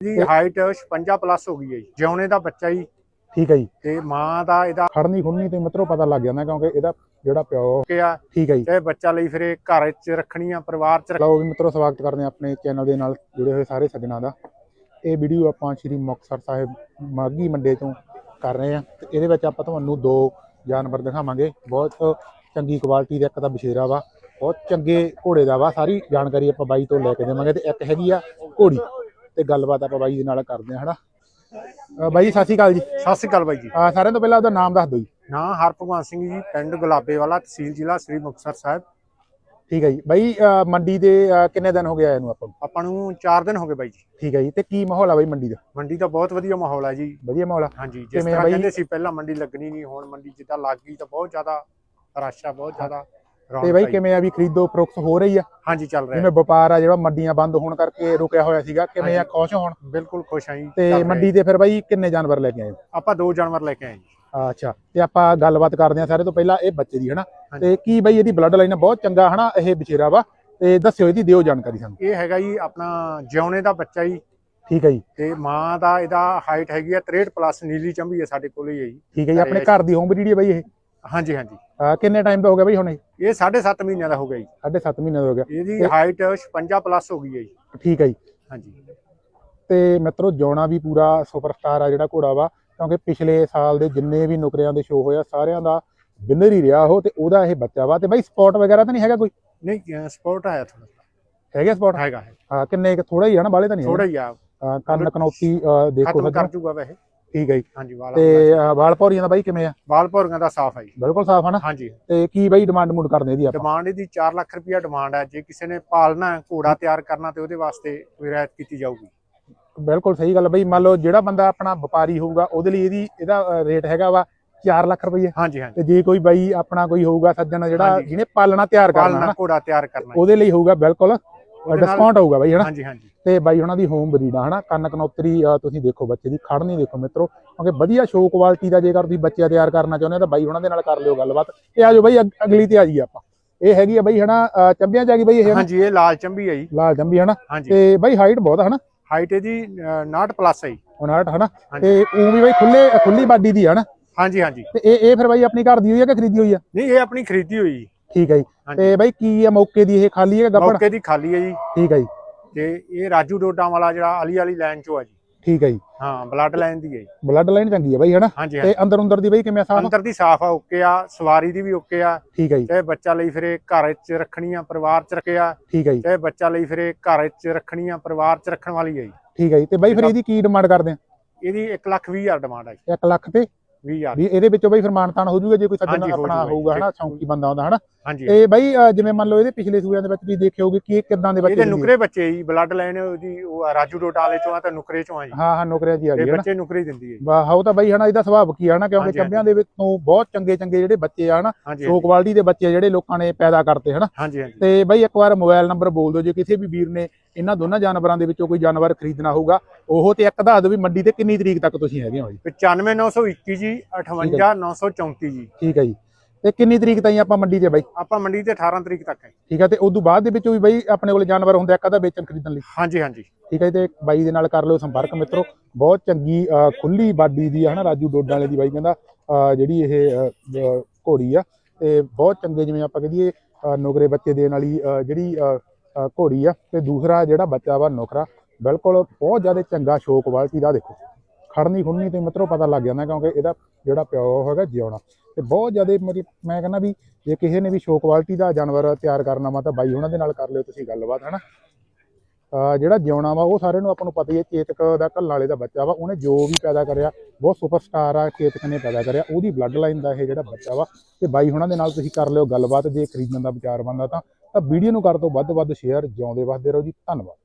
ਦੀ height 56 plus ਹੋ ਗਈ ਹੈ ਜੀ। ਜਿਉਣੇ ਦਾ ਬੱਚਾ ਜੀ। ਠੀਕ ਹੈ ਜੀ। ਤੇ ਮਾਂ ਦਾ ਇਹਦਾ ਖੜਨੀ ਖੁੜਨੀ ਤੇ ਮਿੱਤਰੋ ਪਤਾ ਲੱਗ ਜਾਂਦਾ ਕਿਉਂਕਿ ਇਹਦਾ ਜਿਹੜਾ ਪਿਓ ਠੀਕ ਹੈ ਜੀ। ਤੇ ਬੱਚਾ ਲਈ ਫਿਰ ਇਹ ਘਰ 'ਚ ਰੱਖਣੀ ਆ ਪਰਿਵਾਰ 'ਚ ਰੱਖ- ਲਓ ਵੀ ਮਿੱਤਰੋ ਸਵਾਗਤ ਕਰਦੇ ਹਾਂ ਆਪਣੇ ਚੈਨਲ ਦੇ ਨਾਲ ਜੁੜੇ ਹੋਏ ਸਾਰੇ ਸੱਜਣਾਂ ਦਾ। ਇਹ ਵੀਡੀਓ ਆਪਾਂ ਸ਼੍ਰੀ ਮੁਕਤਸਰ ਸਾਹਿਬ ਮਾਗੀ ਮੰਡੇ ਤੋਂ ਕਰ ਰਹੇ ਹਾਂ ਤੇ ਇਹਦੇ ਵਿੱਚ ਆਪਾਂ ਤੁਹਾਨੂੰ ਦੋ ਜਾਨਵਰ ਦਿਖਾਵਾਂਗੇ। ਬਹੁਤ ਚੰਗੀ ਕੁਆਲਿਟੀ ਦਾ ਇੱਕ ਤਾਂ ਬਸ਼ੇਰਾ ਵਾ ਬਹੁਤ ਚੰਗੇ ਘੋੜੇ ਦਾ ਵਾ ਸਾਰੀ ਜਾਣਕਾਰੀ ਆਪਾਂ ਬਾਈ ਤੋਂ ਲੈ ਕੇ ਦੇਵਾਂਗੇ ਤੇ ਇੱਕ ਹੈਗੀ ਆ ਘੋੜੀ। ਤੇ ਗੱਲਬਾਤ ਆਪਾਂ ਬਾਈ ਦੇ ਨਾਲ ਕਰਦੇ ਹਾਂ ਹਨਾ? ਬਾਈ ਸਤਿ ਸ਼੍ਰੀ ਅਕਾਲ ਜੀ। ਸਤਿ ਸ਼੍ਰੀ ਅਕਾਲ ਬਾਈ ਜੀ। ਅਹ ਸਾਰਿਆਂ ਤੋਂ ਪਹਿਲਾਂ ਉਹਦਾ ਨਾਮ ਦੱਸ ਦਿਓ ਜੀ। ਨਾਂ ਹਰਭਗਵਾਨ ਸਿੰਘ ਜੀ ਪਿੰਡ ਗੁਲਾਬੇ ਵਾਲਾ ਤਹਿਸੀਲ ਜ਼ਿਲ੍ਹਾ ਸ੍ਰੀ ਮੁਕਤਸਰ ਸਾਹਿਬ। ਠੀਕ ਹੈ ਜੀ। ਬਾਈ ਮੰਡੀ ਦੇ ਕਿੰਨੇ ਦਿਨ ਹੋ ਗਏ ਆਏ ਨੂੰ ਆਪਾਂ ਨੂੰ? ਆਪਾਂ ਨੂੰ 4 ਦਿਨ ਹੋ ਗਏ ਬਾਈ ਜੀ। ਠੀਕ ਹੈ ਜੀ। ਤੇ ਕੀ ਮਾਹੌਲ ਆ ਬਾਈ ਮੰਡੀ ਦਾ? ਮੰਡੀ ਦਾ ਬਹੁਤ ਵਧੀਆ ਮਾਹੌਲ ਹੈ ਜੀ। ਵਧੀਆ ਮਾਹੌਲ ਆ। ਹਾਂਜੀ ਜਿਸ ਆ ਤਰ੍ਹਾਂ? ਕਹਿੰਦੇ ਸੀ ਪਹਿਲਾਂ ਮੰਡੀ ਲੱਗਣੀ ਨਹੀਂ ਹੁਣ ਮੰਡੀ ਜਿੱਦਾਂ ਲੱਗ ਗਈ ਤਾਂ ਬਹੁਤ ਜ਼ਿਆਦਾ ਰਸ਼ ਆ ਬਹੁਤ ਜ਼ਿਆਦਾ। ਤੇ ਬਾਈ ਆ। ਕਿਵੇਂ ਆ ਵੀ ਖਰੀਦੋ ਫਰੋਖਤ ਹੋ ਰਹੀ ਆ? ਹਾਂਜੀ ਚੱਲ ਰਿਹਾ। ਜਿਵੇਂ ਵਪਾਰ ਆ ਜਿਹੜਾ ਮੰਡੀਆਂ ਬੰਦ ਹੋਣ ਕਰਕੇ ਰੁਕਿਆ ਹੋਇਆ ਸੀਗਾ ਕਿਵੇਂ ਆ। ਖੁਸ਼ ਹੋਣ? ਬਿਲਕੁਲ ਖੁਸ਼ ਆਂ ਜੀ ਤੇ ਮੰਡੀ ਤੇ ਫਿਰ ਬਾਈ ਕਿੰਨੇ ਜਾਨਵਰ ਲੈ ਕੇ ਆਏ? ਆਪਾਂ ਦੋ ਜਾਨਵਰ ਲੈ ਕੇ ਆਏ ਜੀ। ਅੱਛਾ ਤੇ ਆਪਾਂ ਗੱਲਬਾਤ ਕਰਦੇ ਹਾਂ ਸਾਰੇ ਤੋਂ ਪਹਿਲਾਂ ਇਹ ਬੱਚੇ ਦੀ ਹਨਾ। ਤੇ ਕੀ ਬਾਈ ਇਹਦੀ ਬਲੱਡ ਲਾਈਨ ਬਹੁਤ ਚੰਗਾ ਹਨਾ? ਇਹ ਬਛੇਰਾ ਵਾ। ਤੇ ਦੱਸਿਓ ਇਹਦੀ ਦਿਓ ਜਾਣਕਾਰੀ ਸਾਨੂੰ। ਇਹ ਹੈਗਾ ਜੀ ਆਪਣਾ ਜਿਉਣੇ ਦਾ ਬੱਚਾ ਜੀ। ਠੀਕ ਹੈ ਜੀ। ਤੇ ਮਾਂ ਦਾ ਇਹਦਾ ਹਾਈਟ ਹੈਗੀ ਆ 63 ਪਲੱਸ ਨੀਲੀ ਚੰਬੀ ਹੈ ਸਾਡੇ ਕੋਲ ਹੀ ਹੈ ਜੀ। ਠੀਕ ਹੈ ਜੀ ਆਪਣੇ ਘਰ ਦੀ ਹੋਮ ਬਰੀਡ ਹੈ ਬਾਈ ਇਹ। ਹਾਂਜੀ ਹਾਂਜੀ। ਅਹ ਕਿੰਨੇ ਟਾਈਮ ਦਾ ਹੋ ਗਿਆ ਬਾਈ ਹੁਣ ਇਹ? ਇਹ 7.5 ਮਹੀਨਿਆਂ ਦਾ ਹੋ ਗਿਆ ਜੀ। ਸਾਢੇ ਸੱਤ ਮਹੀਨੇ ਦਾ ਹੋ ਗਿਆ। ਇਹਦੀ ਹਾਈਟ 56 ਪਲੱਸ ਹੋ ਗਈ ਹੈ ਜੀ। ਠੀਕ ਹੈ ਜੀ। ਹਾਂਜੀ। ਤੇ ਮਿੱਤਰੋ ਜੋਣਾ ਵੀ ਪੂਰਾ ਸੁਪਰਸਟਾਰ ਆ ਜਿਹੜਾ ਘੋੜਾ ਵਾ ਕਿਉਂਕਿ ਪਿਛਲੇ ਸਾਲ ਦੇ ਜਿੰਨੇ ਵੀ ਨੁਕਰਿਆਂ ਦੇ ਸ਼ੋਅ ਹੋਇਆ ਸਾਰਿਆਂ ਦਾ ਵਿਨਰ ਹੀ ਰਿਹਾ ਉਹ ਤੇ ਉਹਦਾ ਇਹ ਬੱਚਾ ਵਾ। ਤੇ ਬਾਈ ਸਪੌਟ ਵਗੈਰਾ ਤਾਂ ਨਹੀਂ ਹੈਗਾ ਕੋਈ? ਨਹੀਂ ਸਪੋਰਟ ਆਇਆ ਥੋੜਾ ਹੈਗਾ ਸਪੌਟ ਹੈਗਾ ਹੈ ਹਾਂ ਕਿੰਨੇ ਥੋੜਾ ਹੀ ਆ ਨਾ ਬਾਲੇ ਤਾਂ ਨਹੀਂ ਥੋੜਾ ਹੀ ਆ। ਕੰਨ ਕਨੌਤੀ ਦੇਖੋ ਖਤਮ ਕਰ। ਜੂਗਾ ਵੈਸੇ। ਠੀਕ ਹੈ ਜੀ। ਹਾਂਜੀ ਵਾਲ ਤੇ ਅਹ ਵਾਲ ਭੌਰੀਆਂ ਦਾ ਬਾਈ ਕਿਵੇਂ ਆ? ਵਾਲ ਭੌਰੀਆਂ ਦਾ ਸਾਫ਼ ਹੈ ਜੀ। ਬਿਲਕੁਲ ਸਾਫ਼ ਆ ਨਾ? ਹਾਂਜੀ। ਤੇ ਕੀ ਬਾਈ ਡਿਮਾਂਡ ਮੂਡ ਕਰਦੇ ਇਹਦੀ ਆਪਾਂ? ਡਿਮਾਂਡ ਇਹਦੀ 4 ਲੱਖ ਰੁਪਇਆ ਡਿਮਾਂਡ ਹੈ ਜੇ ਕਿਸੇ ਨੇ ਪਾਲਣਾ ਹੈ, ਘੋੜਾ ਤਿਆਰ ਕਰਨਾ ਤੇ ਉਹਦੇ ਵਾਸਤੇ ਕੋਈ ਰਿਆਇਤ ਕੀਤੀ ਜਾਊਗੀ। ਬਿਲਕੁਲ ਸਹੀ ਗੱਲ ਆ ਬਾਈ। ਮੰਨ ਲਓ ਜਿਹੜਾ ਬੰਦਾ ਆਪਣਾ ਵਪਾਰੀ ਹੋਊਗਾ ਉਹਦੇ ਲਈ ਇਹਦੀ ਇਹਦਾ ਰੇਟ ਹੈਗਾ ਵਾ 4 ਲੱਖ ਰੁਪਏ ਹਾਂਜੀ ਹਾਂਜੀ। ਤੇ ਜੇ ਕੋਈ ਬਾਈ ਆਪਣਾ ਕੋਈ ਹੋਊਗਾ ਸੱਜਣ ਜਿਹੜਾ ਹਾਂਜੀ। ਜਿਹਨੇ ਪਾਲਣਾ ਤਿਆਰ ਕਰਨਾ ਪਾਲਣਾ ਨਾ ਘੋੜਾ ਤਿਆਰ ਕਰਨਾ। ਜੀ। ਉਹਦੇ ਲਈ ਹੋਊਗਾ ਬਿਲਕੁਲ। ਡਿਸਕਾਊਂਟ ਹੋਊਗਾ ਬਾਈ ਹਨਾ? ਹਾਂਜੀ ਹਾਂਜੀ। ਤੇ ਬਾਈ ਉਹਨਾਂ ਦੀ ਹੋਮ ਬਰੀਡ ਆ ਹਨਾ? ਕੰਨ ਕਨੌਤਰੀ ਤੁਸੀਂ ਦੇਖੋ ਬੱਚੇ ਦੀ ਖੜ ਨਹੀਂ ਦੇਖੋ ਮਿੱਤਰੋ। ਕਿਉਂਕਿ ਵਧੀਆ ਸ਼ੋ ਕੁਆਲਿਟੀ ਦਾ ਜੇਕਰ ਤੁਸੀਂ ਬੱਚਾ ਤਿਆਰ ਕਰਨਾ ਚਾਹੁੰਦੇ ਹੋ ਤਾਂ ਬਾਈ ਉਹਨਾਂ ਦੇ ਨਾਲ ਕਰ ਲਿਓ ਗੱਲਬਾਤ। ਇਹ ਆਜੋ ਬਾਈ ਅਗ- ਅਗਲੀ ਤੇ ਆ ਜੀ ਆਪਾਂ। ਇਹ ਹੈਗੀ ਆ ਬਾਈ ਹਨਾ ਚੰਬਿਆਂ ਆ ਗਈ ਬਾਈ ਇਹ? ਹਾਂਜੀ ਇਹ ਲਾਲ ਚੰਬੀ ਹੈ ਜੀ। ਲਾਲ ਚੰਬੀ ਹਨਾ? ਤੇ ਬਾਈ ਹਾਈਟ ਬਹੁਤ ਆ ਹਨਾ? ਹਾਈਟ ਇਹਦੀ 69 ਪਲੱਸ ਹੈ ਜੀ। 59 ਹਨਾ। ਤੇ ਉਹ ਵੀ ਬਾਈ ਖੁੱਲੇ ਖੁੱਲੀ ਬਾਡੀ ਦੀ ਆ ਹਨਾ? ਹਾਂਜੀ ਹਾਂਜੀ। ਤੇ ਇਹ ਇਹ ਫਿਰ ਬਾਈ ਆਪਣੀ ਘਰ ਦੀ ਹੋਈ ਆ ਕਿ ਖਰੀਦੀ ਹੋਈ ਆ? ਨਹੀਂ ਇਹ ਆਪਣੀ ਖਰੀਦੀ ਹੋਈ ਠੀਕ ਹੈ ਜੀ। ਤੇ ਬਾਈ ਕੀ ਆ ਮੌਕੇ ਦੀ ਇਹ ਖਾਲੀ ਹੈ ਗੱਪਣ? ਮੌਕੇ ਦੀ ਖਾਲੀ ਹੈ ਜੀ। ਠੀਕ ਹੈ ਜੀ। ਤੇ ਇਹ ਰਾਜੂ ਡੋਡਾ ਵਾਲਾ ਜਿਹੜਾ ਅਲੀ ਵਾਲੀ ਲਾਈਨ ਚੋਂ ਆ ਜੀ। ਠੀਕ ਹੈ ਜੀ। ਹਾਂ ਬਲੱਡ ਲਾਈਨ ਦੀ ਹੈ ਜੀ। ਬਲੱਡ ਲਾਈਨ ਚੰਗੀ ਆ ਬਾਈ ਹਨਾ? ਤੇ ਅੰਦਰ ਅੰਦਰ ਦੀ ਬਾਈ ਕਿਵੇਂ ਸਾਫ਼? ਅੰਦਰ ਦੀ ਸਾਫ਼ ਆ ਓਕੇ ਆ। ਸਵਾਰੀ ਦੀ ਵੀ ਓਕੇ ਆ। ਠੀਕ ਹੈ ਜੀ। ਚਾਹੇ ਬੱਚਾ ਲਈ ਫਿਰ ਇਹ ਘਰ 'ਚ ਰੱਖਣੀ ਆ ਪਰਿਵਾਰ 'ਚ ਰੱਖਿਆ। ਠੀਕ ਹੈ ਜੀ। ਚਾਹੇ ਬੱਚਾ ਲਈ ਫਿਰ ਇਹ ਘਰ 'ਚ ਰੱਖਣੀ ਆ ਪਰਿਵਾਰ 'ਚ ਰੱਖਣ ਵਾਲੀ ਹੈ ਜੀ। ਠੀਕ ਹੈ ਜੀ। ਤੇ ਬਾਈ ਫਿਰ ਇਹਦੀ ਕੀ ਡਿਮਾਂਡ ਕਰਦੇ ਆ? ਇਹਦੀ 1 ਲੱਖ 20 ਹਜ਼ਾਰ ਡਿਮਾਂਡ ਹੈ ਜੀ। 1 ਲੱਖ ਤੇ? 20 ਹਜ਼ਾਰ। ਵੀ ਇਹਦੇ ਵਿੱਚੋਂ ਬਾਈ ਫਿਰ ਮਾਨਤਾਨ ਹੋ ਜਾਊਗਾ ਜੇ ਕੋਈ ਸੱਜਣ ਆਪਣਾ ਜੀ। ਹੋਊਗਾ ਹਨਾ ਸ਼ੌਂਕੀ ਬੰਦਾ ਹੁੰਦਾ ਹਨਾ। ਤੇ ਬਾਈ ਜਿਵੇਂ ਮੰਨ ਲਓ ਇਹਦੇ ਪਿਛਲੇ ਸੂਰਿਆਂ ਦੇ ਵਿੱਚ ਵੀ ਦੇਖੇ ਹੋਗੇ ਕਿ ਇਹ ਕਿਦਾਂ ਦੇ ਬੱਚੇ ਇਹਦੇ? ਨੁਕਰੇ ਬੱਚੇ ਜੀ ਬਲੱਡ ਲਾਈਨ ਉਹਦੀ ਉਹ ਰਾਜੂ ਡੋਡਾ ਵਾਲੇ ਚੋਂ ਆ ਤਾਂ ਨੁਕਰੇ ਚੋਂ ਆ ਜੀ। ਹਾਂ ਹਾਂ ਨੌਕਰੀਆਂ ਜੀ ਆ ਹਨਾ। ਬੱਚੇ ਨੁਕਰੇ ਦਿੰਦੀ ਹੈ ਜੀ। ਵਾਹ ਉਹ ਤਾਂ ਬਾਈ ਹਨਾ ਇਹਦਾ ਸੁਭਾਅ ਕੀ ਆ ਹਨਾ ਕਿਉਂਕਿ ਚੰਬਿਆਂ ਦੇ ਵਿੱਚ ਬਹੁਤ ਚੰਗੇ ਚੰਗੇ ਜਿਹੜੇ ਬੱਚੇ ਆ ਹਨਾ ਸ਼ੋ ਕੁਆਲਿਟੀ ਦੇ ਬੱਚੇ ਜਿਹੜੇ ਲੋਕਾਂ ਨੇ ਪੈਦਾ ਕਰਤੇ ਹਨਾ। ਤੇ ਬਾਈ ਇੱਕ ਵਾਰ ਮੋਬਾਈਲ ਨੰਬਰ ਬੋਲ ਦਿਓ ਜੇ ਕਿਸੇ ਵੀ ਵੀਰ ਨੇ ਇਹਨਾਂ ਦੋਨਾਂ ਜਾਨਵਰਾਂ ਦੇ ਵਿੱਚੋਂ ਕੋਈ ਜਾਨਵਰ ਖਰੀਦਣਾ ਹੋਊਗਾ ਉਹ ਤੇ ਇੱਕ ਦੱਸ ਦਿਓ ਵੀ ਮੰਡੀ ਤੇ ਕਿੰਨੀ ਤਰੀਕ ਤੱਕ ਤੁਸੀਂ ਹੈਗੇ ਹੋ ਜੀ? 95921 ਜੀ 58934 ਜੀ। ਠੀਕ ਹੈ ਜੀ। ਤੇ ਕਿੰਨੀ ਤਰੀਕ ਤਾਈਂ ਆਪਾਂ ਮੰਡੀ ਤੇ ਬਾਈ? ਆਪਾਂ ਮੰਡੀ ਤੇ 18 ਤਰੀਕ ਤੱਕ ਹੈ। ਠੀਕ ਹੈ ਤੇ ਉਸ ਤੋਂ ਬਾਅਦ ਦੇ ਵਿੱਚੋਂ ਵੀ ਬਾਈ ਆਪਣੇ ਕੋਲ ਜਾਨਵਰ ਹੁੰਦਾ ਇੱਕ ਅੱਧਾ ਵੇਚਣ ਖਰੀਦਣ ਲਈ? ਹਾਂਜੀ ਹਾਂਜੀ। ਠੀਕ ਹੈ ਤੇ ਬਾਈ ਦੇ ਨਾਲ ਕਰ ਲਿਓ ਸੰਪਰਕ ਮਿੱਤਰੋ। ਬਹੁਤ ਚੰਗੀ ਖੁੱਲੀ ਬਾਡੀ ਦੀ ਆ ਹਨਾ ਰਾਜੂ ਡੋਡਾਂ ਵਾਲੇ ਦੀ ਬਾਈ ਕਹਿੰਦਾ ਜਿਹੜੀ ਇਹ ਘੋੜੀ ਆ। ਤੇ ਬਹੁਤ ਚੰਗੇ ਜਿਵੇਂ ਆਪਾਂ ਕਹਦੀਏ ਨੁਕਰੇ ਬੱਚੇ ਦੇਣ ਵਾਲੀ ਜਿਹੜੀ ਘੋੜੀ ਆ। ਤੇ ਦੂਸਰਾ ਜਿਹੜਾ ਬੱਚਾ ਵਾ ਨੁਕਰਾ ਬਿਲਕੁਲ ਬਹੁਤ ਜ਼ਿਆਦਾ ਚੰਗਾ ਸ਼ੋਕ ਕੁਆਲਿਟੀ ਦਾ ਦੇਖੋ। ਖੜਨੀ ਖੁੜਨੀ ਤੇ ਮਿੱਤਰੋ ਪਤਾ ਲੱਗ ਜਾਂਦਾ ਕਿਉਂਕਿ ਇਹਦਾ ਜਿਹੜਾ ਪਿਓ ਹੈਗਾ ਜਿਉਣਾ। ਤੇ ਬਹੁਤ ਜ਼ਿਆਦਾ ਮਤਲਬ ਮੈਂ ਕਹਿੰਦਾ ਵੀ ਜੇ ਕਿਸੇ ਨੇ ਵੀ ਸ਼ੋਕ ਕੁਆਲਿਟੀ ਦਾ ਜਾਨਵਰ ਤਿਆਰ ਕਰਨਾ ਵਾ ਤਾਂ ਬਾਈ ਉਹਨਾਂ ਦੇ ਨਾਲ ਕਰ ਲਿਓ ਤੁਸੀਂ ਗੱਲਬਾਤ, ਹਨਾ? ਅਹ ਜਿਹੜਾ ਜਿਉਣਾ ਵਾ ਉਹ ਸਾਰਿਆਂ ਨੂੰ ਆਪਾਂ ਨੂੰ ਪਤਾ ਹੀ ਹੈ, ਚੇਤਕ ਦਾ ਘੱਲਣ ਵਾਲੇ ਦਾ ਬੱਚਾ ਵਾ, ਉਹਨੇ ਜੋ ਵੀ ਪੈਦਾ ਕਰਿਆ, ਬਹੁਤ ਸੁਪਰਸਟਾਰ ਆ ਚੇਤਕ ਨੇ ਪੈਦਾ ਕਰਿਆ, ਉਹਦੀ ਬਲੱਡ ਲਾਈਨ ਦਾ ਇਹ ਜਿਹੜਾ ਬੱਚਾ ਵਾ, ਤੇ ਬਾਈ ਹੁਣਾਂ ਦੇ ਨਾਲ ਤੁਸੀਂ ਕਰ ਲਿਓ ਗੱਲਬਾਤ, ਜੇ ਖਰੀਦਣ ਦਾ ਵਿਚਾਰ ਬੰਦਾ ਤਾਂ ਤਾਂ ਵੀਡੀਓ ਨੂੰ ਕਰ ਦਿਓ ਵੱਧ ਵੱਧ ਸ਼ੇਅਰ ਜਿਉਂਦੇ ਵੱਸਦੇ ਰਹੋ ਜੀ, ਧੰਨਵਾਦ।